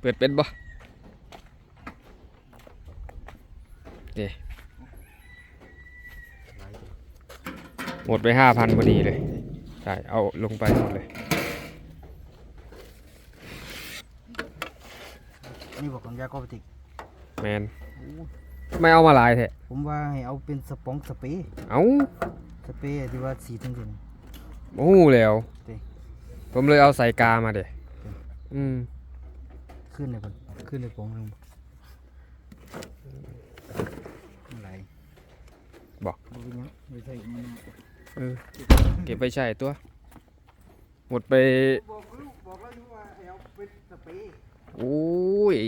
เปิดเป็นบ่เดหมดไปห้าพันพอดีเลย ใช่ เอาลงไปหมดเลย นี่บอกของยาโกอปติกแมนไม่เอามาหลายแท้ผมว่าให้เอาเป็นสปองสเปรย์เอาสเปรย์ที่ว่าสีทั้งสิ้นโอ้โหแล้วเด้ผมเลยเอาใส่กามาเด้อืม ขึ้นเลยก่อนขึ้นเลยปองหนึงอะไรบอกบ่เป็นหยังไม่ใช่มันเออเก็บไปใช้ตัว หมดไปบอกลูกบอกแล้วอยู่ว่าให้เอาเป็นสเปรย์โอ้ย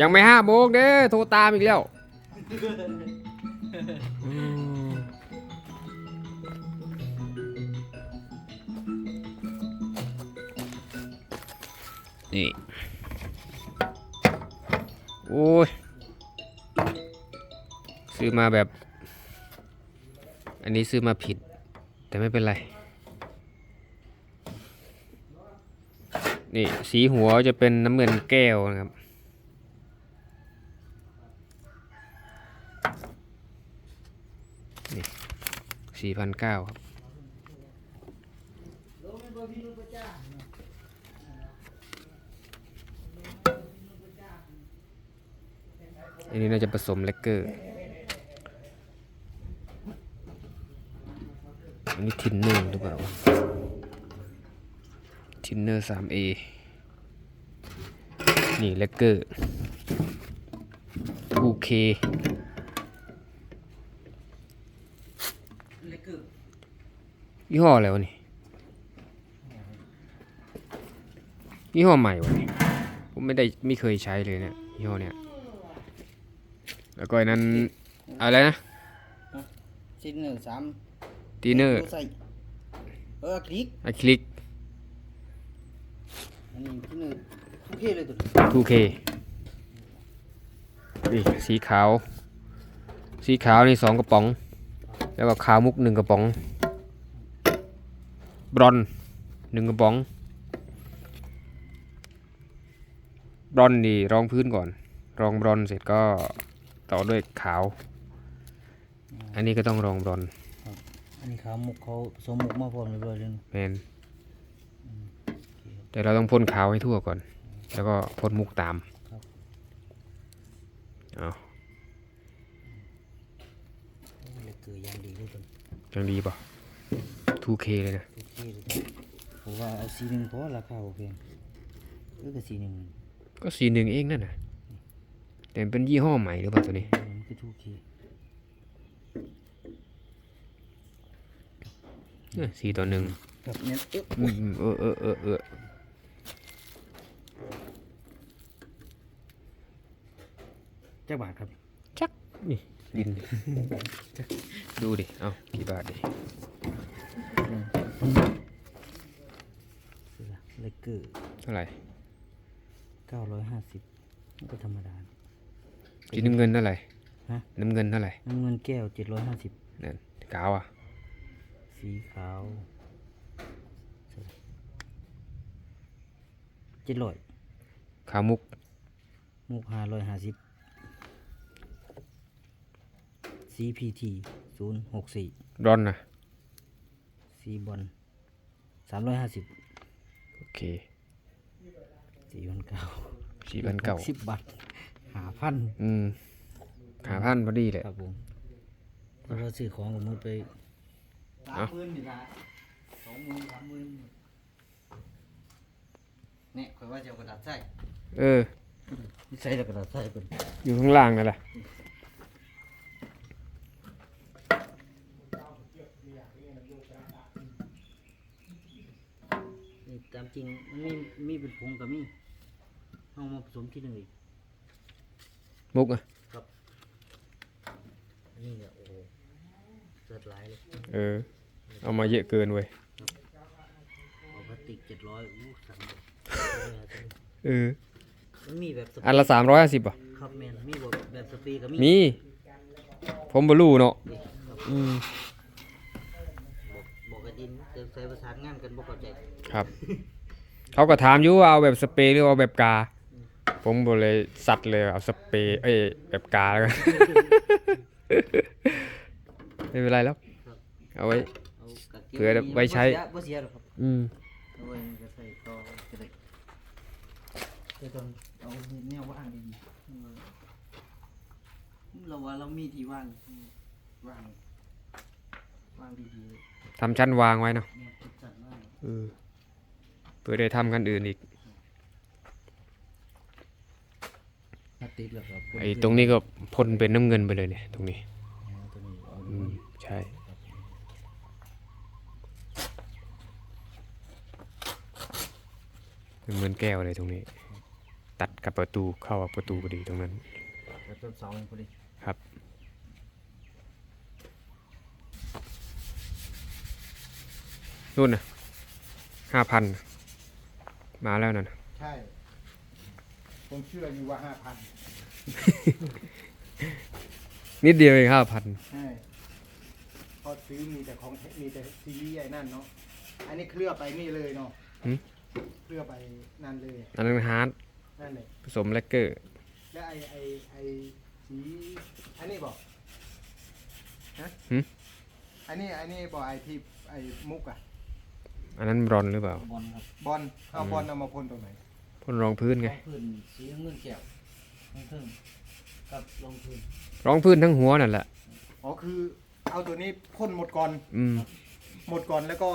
ยังไม่ห้าโมงเด้อโทรตามอีกแล้ว นี่โอ้ยซื้อมาแบบ อันนี้ซื้อมาผิด แต่ไม่เป็นไร นี่สีหัวจะเป็นน้ำเงินแก้วนะครับ นี่สี่พันเก้าครับ อันนี้น่าจะผสมเลกเกอร์อันนี้ทินเนอร์หรือเปล่าทินเนอร์ 3A นี่เลกเกอร์ 2K เล็กเกอร์ยี่ห้ออะไรวะนี่ยี่ห้อใหม่วะนี่ผมไม่ได้ไม่เคยใช้เลยเนี่ยยี่ห้อเนี้ย แล้วก็อันนั้นอะไรนะชิ้นหนึ่งสามทีเนอร์ใส่เออคลิกอะคลิกอันนี้ชิ้นหนึ่งโอเคเลยตัวนี้ 2K นี่สีขาว สีขาวนี่สองกระป๋อง แล้วก็ขาวมุกหนึ่งกระป๋อง บรอนซ์หนึ่งกระป๋อง บรอนซ์นี่รองพื้นก่อน รองบรอนซ์เสร็จก็ ต่อด้วยขาว อันนี้ก็ต้องรองบรอนซ์อันนี้ขาวมุกเขาผสมมุกมาพร้อมเรียบร้อยเลยแมนแต่เราต้องพ่นขาวให้ทั่วก่อน แล้วก็พ่นมุกตามครับเอาเล็กเกอร์อย่างดีเลยตัวนี้ยังดีป่ะ 2K เลยนะโอเคเลยผมว่าเอาสีหนึ่งเพราะราคาโอเคเออก็สีหนึ่งก็สีหนึ่งเองนั่นน่ะ แต่เป็นยี่ห้อใหม่หรือเปล่าตัวนี้มันคือทุกทีเนี่ตัวหนึ่งแบบเนี้เออเออเออเออเจักบาทครับ จัก นี่ดิน ดูดิ เอากี่บาทดิเล็กเกอร์เท่าไหร่เก้าร้อยห้าสิบก็ธรรมดา สีน้ำเงินเท่าไหร่ฮะ น้ำเงินเท่าไหร่น้ำเงินแก้วเจ็ดร้อยห้าสิบนั่นกาวอะสีขาวเจ็ดร้อยขาวมุกมุกห้าร้อยห้าสิบ CPT ศูนย์หกสี่รอนนะสีบอลสามร้อยห้าสิบโอเคสี่พันเก้าสี่พันเก้าสิบบาท หาพันอืมหาพันพอดีเลยครับผมเพราะว่าซื้อของกับมือไปเอ้าหมื่นนี่ละสองหมื่นสามหมื่นเนี่ยคอยว่าจะเอากระดาษใส่เออใส่แต่กระดาษใส่เป็นอยู่ข้างล่างนั่นแหละนี่ตามจริงมันมีมีเป็นผงกับมีเอามาผสมที่หนึ่งอีก มุกอะอันนี่เนี่ยโอ้โหเกิดหลายเลยเออ เอามาเยอะเกินเว้ยเอาพลาสติกเจ็ดร้อยอู้สั่งเลยเออมันมีแบบสเปรอันย์ละสามร้อยห้าสิบอะครับแมนมีแบบแบบสเปรย์กับมีมี ผมบรูเนาะนี่ครับอืมดินแต่ใส่ประสานงานกันบ่เข้าใจครับ เขาก็ถามอยู่ว่าเอาแบบสเปรย์หรือเอาแบบกา ผมบ่เลยสัตว์เลยเอาสเปรย์เอ้ยแบบกาแล้วกัน ไม่เป็นไรแล้ว เอาไว้เอากะเผื่อไว้ใช้ บ่เสียหรอกครับอืมเอาไว้ก็ใส่ต่อก็ได้แต่ต้องเอาแนวว่างดีๆเราว่าเรามีที่ว่างว่างว่างดีๆเลยทำชั้นวางไว้เนาะเนี่ยคิดจัดมากเออเพื่อได้ทำกันอื่นอีก ถ้า ติดแล้วก็ไอ้ตรงนี้ก็พ่นเป็นน้ำเงินไปเลยเนี่ยตรงนี้ตัวนี้เอาอืมใช่เป็นเหมือนแก้วเลยตรงนี้ ตัดกับประตูเข้ากับประตูพอดีตรงนั้น แล้วต้นเสาพอดีครับ นู่นนะห้าพันมาแล้วนั่นน่ะใช่ ผมเชื่ออยู่ว่าห้าพันนิดเดียวเองห้าพันใช่พอซื้อมีแต่ของมีแต่ซีรีส์ไอ้นั่นเนาะอันนี้เคลือบไปนี่เลยเนาะเคลือบไปนั่นเลยอันนั้นฮาร์ดนั่นเลยผสมแลกเกอร์ แล้วไอไอไอสีอันนี้บอกฮะอันนี้อันนี้บอกไอที่ไอมุกอะอันนั้นบรอนซ์หรือเปล่า บอลครับบอลเอาบอลเอามาพ่นตรงไหน พ่นรองพื้นไงลงพื้นสีน้ำเงินแก้วลงพื้นกับลงพื้นรองพื้นทั้งหัวนั่นแหละ อ๋อคือเอาตัวนี้พ่นหมดก่อนอืม หมดก่อนแล้วก็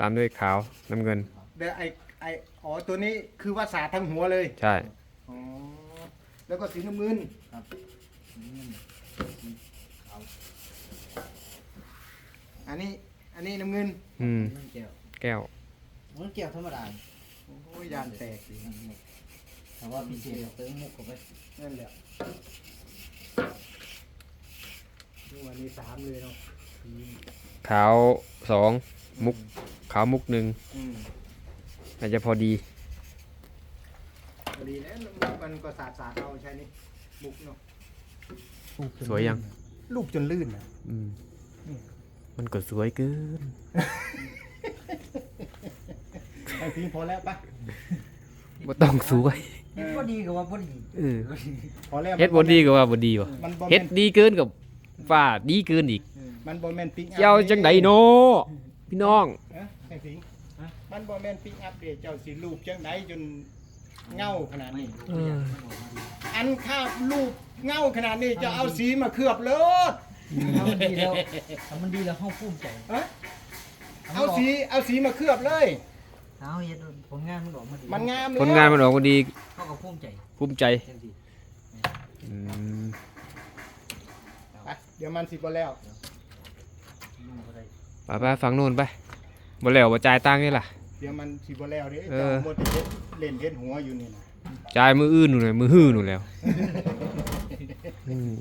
ตามด้วยขาวน้ำเงิน เดี๋ยวไอไออ๋อตัวนี้คือว่าสาดทั้งหัวเลยใช่ อ๋อแล้วก็สีน้ำเงินครับสีน้ำเงินขาวอันนี้อันนี้น้ำเงินอืม น้ำเงินแก้วแก้ว น้ำเงินแก้วธรรมดา โอ้ยยานแตกดิแต่ว่าพิเศษเติมมุกเข้าไปนั่นแหละนี่วันนี้สามเลยเนาะขาวสองมุกขาวมุกหนึ่งอืมน่าจะพอดี พอดีนะมันก็สาดสาดเอาใช่นี่มุกเนาะสวยยังลูกจนลื่นนะอืมมันก็สวยเกิน ไอ้ทีพอแล้วปะบ่ต้องสวยเฮ็ดบ่ดีก็ว่าบ่ดีเออพอแล้วเฮ็ดบ่ดีก็ว่าบ่ดีว่ะมันบ่เฮ็ดแม่นดีเกินกับฟ้าดีเกินอีกมันบ่แม่นปิกอัพเจ้าจังไดโนพี่น้องฮะไอ้สิงมันบ่แม่นปิกอัพเด้เจ้าสิลูกจังไดจนเงาขนาดนี้ เอออันข้าบลูกเงาขนาดนี้จะเอาสีมาเคลือบเลยถ้ามันดีแล้วถ้ามันดีแล้วเฮาภูมิใจฮะเอาสีเอาสีมาเคลือบเลยถ้า เฮาเฮ็ดผลงานมันออกมาดีมันงามผลงานมันออกมาดีเฮาก็ภูมิใจภูมิใจจังซี่อืมไปเดี๋ยวมันสิบ่แล้วยุ่งบ่ได้ไปไปฟังโน่นไปบ่แล้วบ่จ่ายตังค์นี่ล่ะ เดี๋ยวมันสิบ่แล้วเด้เอเจ้าอหมดแต่เฮ็ดเล่นเฮ็ดหัวอยู่นี่นะจ่ายมืออื่นนู่นเลยมือฮื้อนู่นแล้วอืม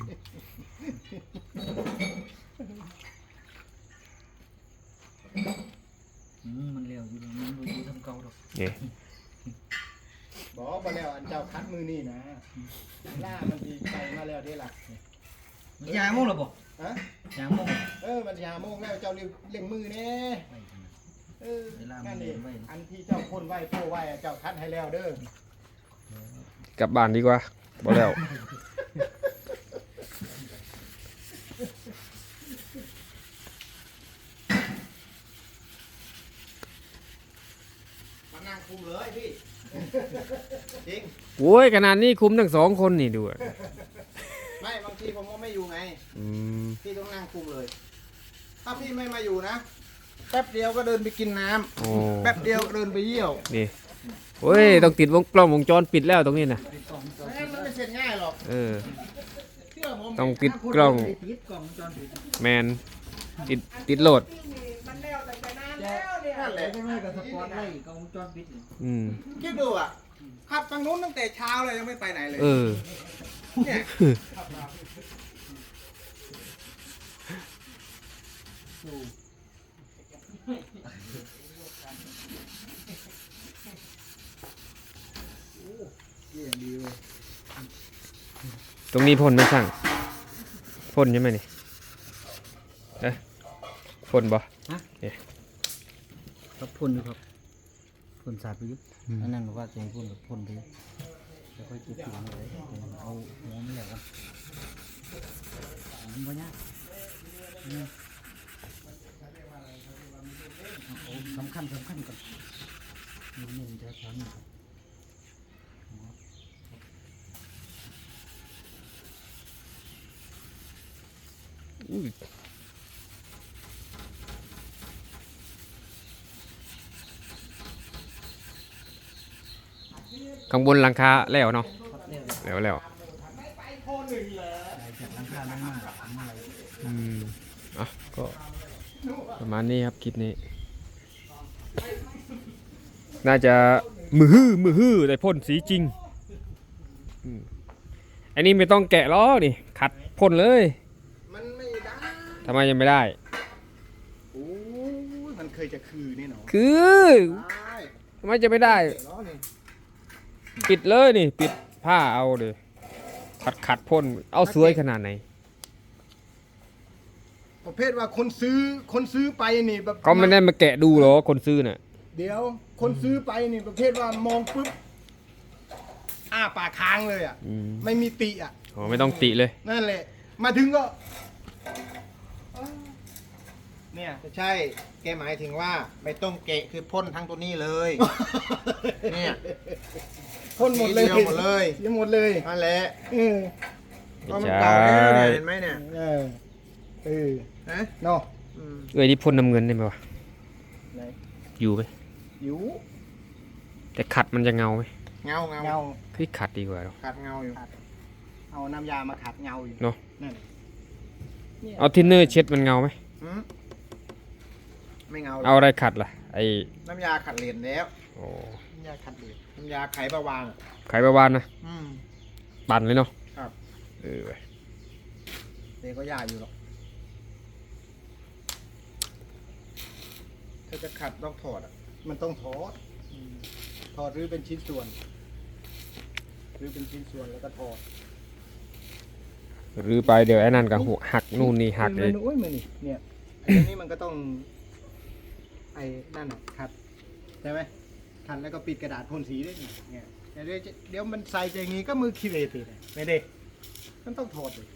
อืมมันเร็วอยู่มันบ่อยู่ทำเก่าดอกนี่บ่บ่แล้วอันเจ้าคัดมือนี่นะล่ามันสิไปมาแล้วเด้ล่ะมันยางโมงแล้วบ่ฮะยางโมงเออมันสิหาโมงแล้วเจ้าเร่งเร่งมือแน่ไว้ขนาดเออเวลามันนั่นเองเล่นไว้อันที่เจ้าพ่นไว้โป้ไว้อะเจ้าคัดให้แล้วเด้อกลับบ้านดีกว่าบ่แล้ว มานั่ง คุมเลยพี่ จริง โอ้ยขนาดนี้คุมทั้งสองคนนี่ดูอะไม่บางทีผมก็ไม่อยู่ไง อืมพี่ต้องนั่งคุมเลย ถ้าพี่ไม่มาอยู่นะ แป๊บเดียวก็เดินไปกินน้ำโอ้แป๊บเดียวก็เดินไปเยี่ยวนี่โอ้ยต้องติดวงกล้องวงจรปิดแล้วตรงนี้นะปิดกล้องจอไม่งั้นมันไม่เสร็จง่ายหรอกเออ เชื่อผมต้องปิดกล้องปิดกล้องจอปิดแมนติดติดโหลด มันแล้วแต่นานแล้แล้วเนั่นแหละก็ไม่กับสปอร์ตไว้กล้องจอปิดนี่อืม คิดดูอะขับทางนู้นตั้งแต่เช้าเลยยังไม่ไปไหนเลย เออ เนี่ยเยี่ยมดีเลยตรงนี้พ่นไหม่ช่างพ่นใช่ไหมนี่เอ๊ะพ่นบ่ฮะเนี่ย ครับพ่นอยู่ครับพ่นสาดไปอยุบอันนั้นบอกว่าจะให้พ่นแบบพ่นไปแล้วค่อยจุดถึงเลยเอาหัวมันแหลกกันมันบ่ยากอืมเอาสำคัญสำคัญก่อนนี่มันจะทำครับอุ้ย ข้างบนหลังคาแล้วเนาะครับเนี่ยแล้วแล้วจากหลังคาลงมาทำอะไรอืมอะก็ประมาณนี้ครับคลิปนี้ น่าจะมือฮื้อมือฮื้อแต่พ่นสีจริงอืมอันนี้ไม่ต้องแกะล้อนี่ขัดพ่นเลยมันไม่ได้ทำไมยังไม่ได้โอ้ยมันเคยจะคือนี่เนาะคือได้ทำไมจะไม่ได้ล้อนี่ ปิดเลยนี่ ปิดผ้าเอาเลยขัดขัดพ่นเอาสวยขนาดไหน ประเภทว่าคนซื้อคนซื้อไปนี่แบบเขาไม่ได้มาแกะดูหรอคนซื้อน่ะ เดี๋ยวคนซื้อไปนี่ประเภทว่ามองปุ๊บอ้าปากค้างเลยอะอืม ไม่มีติอะอ๋อไม่ต้องติเลย นั่นแหละ มาถึงก็เนี่ยไม่ใช่ แกหมายถึงว่าไม่ต้องเกะคือพ่นทั้งตัวนี้เลย เนี่ย พ่นหมดเลยทีเดียวหมดเลยทีหมดเลยนั่นแหละเออเพราะไม่มันใช่เก่าแล้วเนี่ยเห็นไหมเนี่ยเออเออฮะเนาะอืมเอ้ยนี่พ่นน้ำเงินได้ไหมวะไหนอยู่ไหมอยู่แต่ขัดมันจะเงาไหมเงาเงาเงาคือขัดดีกว่าหรอขัดเงาอยู่เอาน้ำยามาขัดเงาอยู่เนาะนั่นเนี่ยเอาทินเนอร์เช็ดมันเงาไหมหืมไม่เงาหรเอาอกอะไรขัดล่ะไอน้ำยาขัดเหรียญแล้วโอ้น้ำยาขัดเหลว น้ำยาไขประวางไขประวานนะอืมปั่นเลยเนาะครับเออเว้ยเด็กก็ยากอยู่หรอกถ้าจะขัดต้องถอดอะ มันต้องถอดถอดหรือเป็นชิ้นส่วน หรือเป็นชิ้นส่วนแล้วก็ถอดหรือไปเดี๋ยวไอ้นั่นก็หัวหักนู่นนี่หักมัเลยนโอ้ยมันนี่เนี่ยอันนี้มันก็ต้อง ไอ้นั่นน่ะขัดใช่ไหม ทันแล้วก็ปิดกระดาษพ่นสีด้วยเนี่ยเดี๋ยวเดี๋ยวเดี๋ยวมันใส่ใจอย่างงี้ก็มือคิเลติดอะไม่ได้มันต้องถอดเลย